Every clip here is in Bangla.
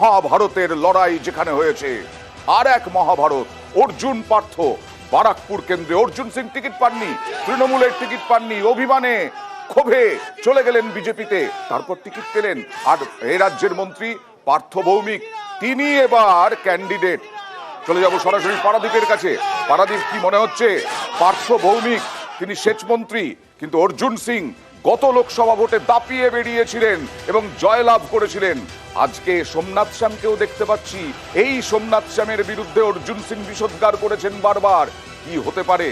মহাভারতের লড়াই যেখানে হয়েছে। আর এক মহাভারত, অর্জুন পার্থ। বারাকপুর কেন্দ্রে অর্জুন সিং টিকিট পাননি, তৃণমূলের টিকিট পাননি, অভিমানে ক্ষোভে চলে গেলেন বিজেপিতে। তারপর টিকিট পেলেন। আর এ রাজ্যের মন্ত্রী, পার্থ ভৌমিক, তিনি এবার ক্যান্ডিডেট। চলে যাব সরাসরি পারাদীপের কাছে। পারাদীপ কি মনে হচ্ছে? পার্থ ভৌমিক, তিনি সেচ মন্ত্রী, কিন্তু অর্জুন সিং গত লোকসভা ভোটে দাপিয়ে বেরিয়েছিলেন এবং জয়লাভ করেছিলেন। আজকে সোমনাথ শ্যামকেও দেখতে পাচ্ছি। এই সোমনাথ শ্যামের বিরুদ্ধে অর্জুন সিং বিষোদ্গার করেছেন বারবার। কি হতে পারে?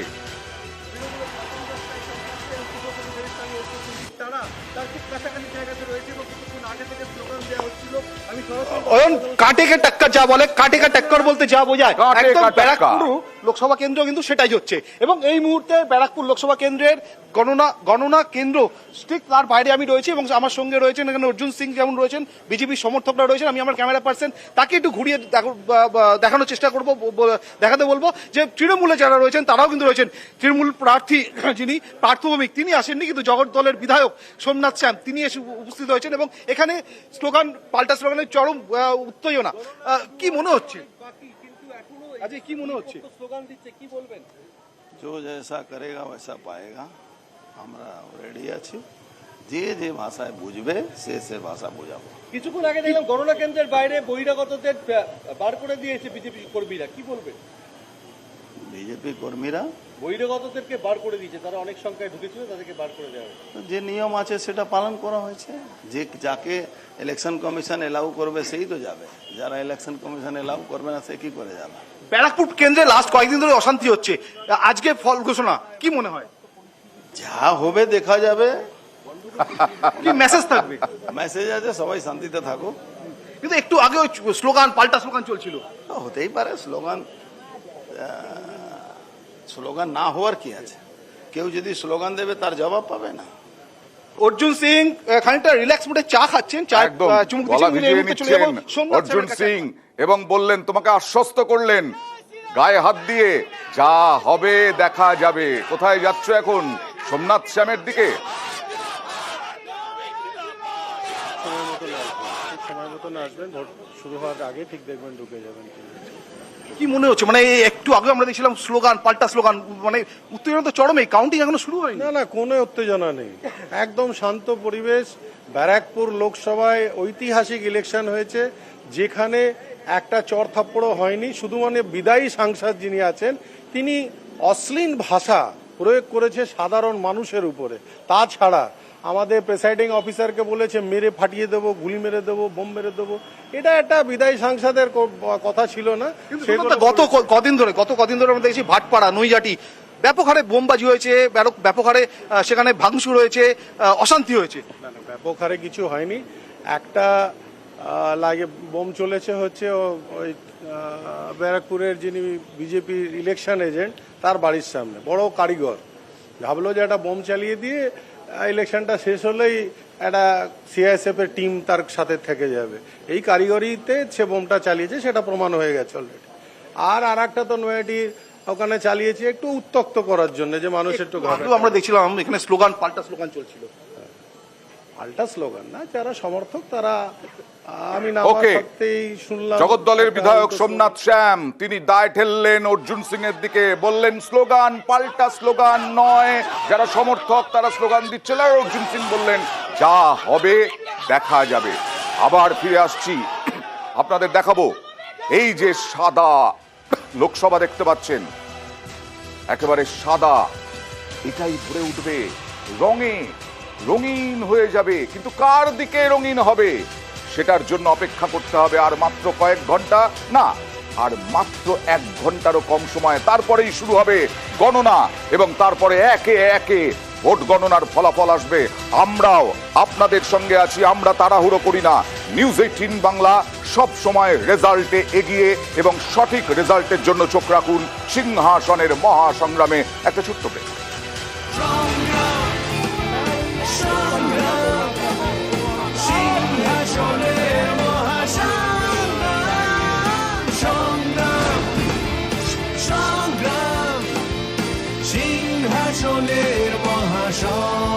কাটে কে টাক্কর যা বলে কাটে কা টাক্কর বলতে যা বোঝায়। একদম। ব্যারাকপুর লোকসভা কেন্দ্র কিন্তু সেটাই হচ্ছে। এবং এই মুহূর্তে ব্যারাকপুর লোকসভা কেন্দ্রের গণনা গণনা কেন্দ্র ঠিক তার বাইরে আমি রয়েছি এবং আমার সঙ্গে রয়েছেন এখানে অর্জুন সিং যেমন রয়েছেন? বিজেপির সমর্থকরা রয়েছেন, আমি আমার ক্যামেরা পার্সন তাকে একটু ঘুরিয়ে দেখানোর চেষ্টা করব দেখাতে বলব যে তৃণমূলে যারা রয়েছেন, তারাও কিন্তু রয়েছেন। তৃণমূল প্রার্থী যিনি পার্থভৌমিক তিনি আসেননি, কিন্তু জগৎ দলের বিধায়ক সোমনাথ শ্যাম, তিনি এসে উপস্থিত হয়েছেন এবং এখানে স্লোগান পাল্টা স্লোগানের চরম উত্তেজনা। কি মনে হচ্ছে? আজকে কি মনে হচ্ছে স্লোগান দিচ্ছে কি বলবেন যে জেসা করেগা ওয়েসা পায়েগা আমরা রেডি আছি যে যে ভাষায় বুঝবে সে সে ভাষা বোঝাবো কিছুক্ষণ আগে দেখলাম গণনা কেন্দ্রের বাইরে বহিরাগতদের বার করে দিয়েছে বিজেপি কর্মীরা। কি বলবেন? বিজেপি কর্মীরা। বহিরাগতদেরকে বার করে দিয়েছে তারা অনেক সংখ্যায় ঢুকেছিল তাদেরকে বার করে দেওয়া হয়েছে। তো যে নিয়ম আছে সেটা পালন করা হয়েছে। যে যাকে ইলেকশন কমিশন এলাউ করবে সেই তো যাবে। যারা ইলেকশন কমিশন এলাউ করবে না সে কি করে যাবে? ব্যারাকপুর কেন্দ্রে লাস্ট কয়েকদিন ধরে অশান্তি হচ্ছে। আজকে ফল ঘোষণা কি মনে হয়? যা হবে দেখা যাবে। কি মেসেজ থাকবে? মেসেজ আছে সবাই শান্তিতে থাকুক। কিন্তু একটু আগে ওই স্লোগান পাল্টা স্লোগান চলছিল। হতেই পারে স্লোগান স্লোগান না হওয়ার কি আছে? কেউ যদি স্লোগান দেবে তার জবাব পাবে না। অর্জুন সিং খানিকটা রিল্যাক্স মুডে চা খাচ্ছেন চা একদম চুমুক দিচ্ছেন, অর্জুন সিং এবং বললেন তোমাকে আশ্বস্ত করলেন গায়ে হাত দিয়ে যা হবে দেখা যাবে। কোথায় যাচ্ছ এখন? সোমনাথ শ্যামের দিকে? সময় মতন আসবেন ভোট শুরু হওয়ার আগে ঠিক দেখবেন ঢুকে যাবেন। কি মনে হচ্ছে? মানে একটু আগে আমরা দেখছিলাম স্লোগান, পাল্টা স্লোগান মানে উত্তেজনা তো চরমে কাউন্টিং এখনও শুরু হয়নি। না না, কোনো উত্তেজনা নেই। একদম শান্ত পরিবেশ, ব্যারাকপুর লোকসভায় ঐতিহাসিক ইলেকশন হয়েছে, যেখানে একটা চর থাপ্পড়ও হয়নি শুধু মানে বিদায়ী সাংসদ যিনি আছেন, তিনি অশ্লীল ভাষা প্রয়োগ করেছে সাধারণ মানুষের উপরে। তাছাড়া আমাদের প্রেসাইডিং অফিসারকে বলেছে মেরে ফাটিয়ে দেবো গুলি মেরে দেবো বোম মেরে দেবো। এটা একটা বিদায়ী সাংসদের কথা ছিল না। গত কদিন ধরে গত কদিন ধরে আমরা দেখছি ভাটপাড়া নৈজাটি ব্যাপক হারে বোমবাজি হয়েছে ব্যাপক হারে সেখানে ভাঙচুর হয়েছে অশান্তি হয়েছে। ব্যাপক হারে কিছু হয়নি। একটা লাগে বোম চলেছে হচ্ছে ওই ব্যারাকপুরের যিনি বিজেপির ইলেকশন এজেন্ট তার বাড়ির সামনে বড় কারিগর। ভাবলো যে একটা বোম চালিয়ে দিয়ে ইলেকশনটা শেষ হলেই একটা সিআইএসএফ এর টিম তার সাথে থেকে যাবে। এই কারিগরিতে সে বোমটা চালিয়েছে সেটা প্রমাণ হয়ে গেছে অলরেডি আর আর একটা তো নয়াটির ওখানে চালিয়েছে একটু উত্তক্ত করার জন্য যে মানুষ একটু আমরা দেখছিলাম এখানে স্লোগান পাল্টা স্লোগান চলছিল। পাল্টা স্লোগান না যারা সমর্থক তারা আমি না শুনলাম। জগৎ দলের বিধায়ক সোমনাথ শ্যাম তিনি দায় ঠেললেন অর্জুন সিং এর দিকে বললেন স্লোগান পাল্টা স্লোগান নয়। যারা সমর্থক তারা স্লোগান দিচ্ছিল আর অর্জুন সিং বললেন যা হবে দেখা যাবে। আবার ফিরে আসছি। আপনাদের দেখাবো এই যে সাদা লোকসভা দেখতে পাচ্ছেন একেবারে সাদা এটাই ভরে উঠবে রঙে। রঙিন হয়ে যাবে, কিন্তু কার দিকে রঙিন হবে? সেটার জন্য অপেক্ষা করতে হবে আর মাত্র কয়েক ঘণ্টা, না, আর মাত্র এক ঘন্টারও কম সময়। তারপরেই শুরু হবে গণনা এবং তারপরে একে একে ভোট গণনার ফলাফল আসবে। আমরাও আপনাদের সঙ্গে আছি, আমরা তাড়াহুড়ো করি না। নিউজ এইটিন বাংলা সব সময় রেজাল্টে এগিয়ে এবং সঠিক রেজাল্টের জন্য চোখ রাখুন সিংহাসনের মহাসংগ্রামে। একটা ছোট্ট ব্রেক Major.